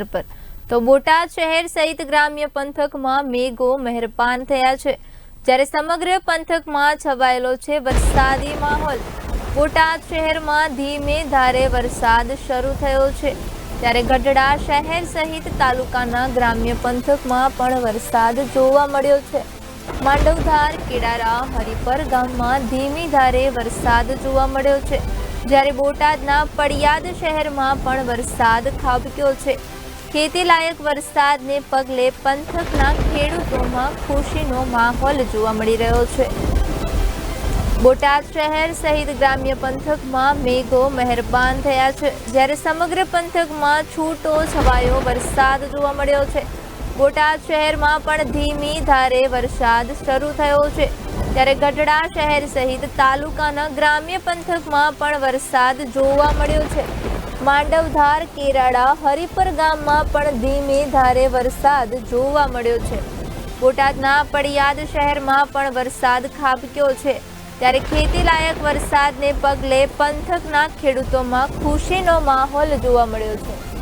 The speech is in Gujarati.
સમાચાર પર. તો બોટાદ શહેર સહિત ગ્રામ્ય પંથકમાં મેઘો મહેરબાન થયા છે. જ્યારે સમગ્ર પંથકમાં છવાયેલો છે વરસાદી માહોલ. બોટાદ શહેરમાં ધીમે ધારે વરસાદ શરૂ થયો છે. ત્યારે ગઢડા શહેર સહિત તાલુકાના ગ્રામ્ય પંથકમાં પણ વરસાદ જોવા મળ્યો છે. માંડવધાર, કેડારા, હરિપર ગામમાં ધીમી ધારે વરસાદ જોવા મળ્યો છે. જ્યારે બોટાદના પડિયાદ શહેરમાં પણ વરસાદ ખાબક્યો છે. ખેતીલાયક વરસાદને પગલે પંથકના ખેડૂતોમાં ખુશીનો માહોલ જોવા મળી રહ્યો છે. બોટાદ શહેર સહિત ગ્રામ્ય પંથકમાં મેઘો મહેરબાન થયા છે. જ્યારે સમગ્ર પંથકમાં છૂટો છવાયો વરસાદ જોવા મળ્યો છે. બોટાદ શહેરમાં પણ ધીમી ધારે વરસાદ શરૂ થયો છે. ત્યારે ગઢડા શહેર સહિત તાલુકાના ગ્રામ્ય પંથકમાં પણ વરસાદ જોવા મળ્યો છે. માંડવધાર કેરાડા હરિપર ગામમાં પણ ધીમે ધારે વરસાદ જોવા મળ્યો છે. બોટાદના પડિયાદ શહેરમાં પણ વરસાદ ખાબક્યો છે. ત્યારે ખેતીલાયક વરસાદને પગલે પંથકના ખેડૂતોમાં ખુશીનો માહોલ જોવા મળ્યો છે.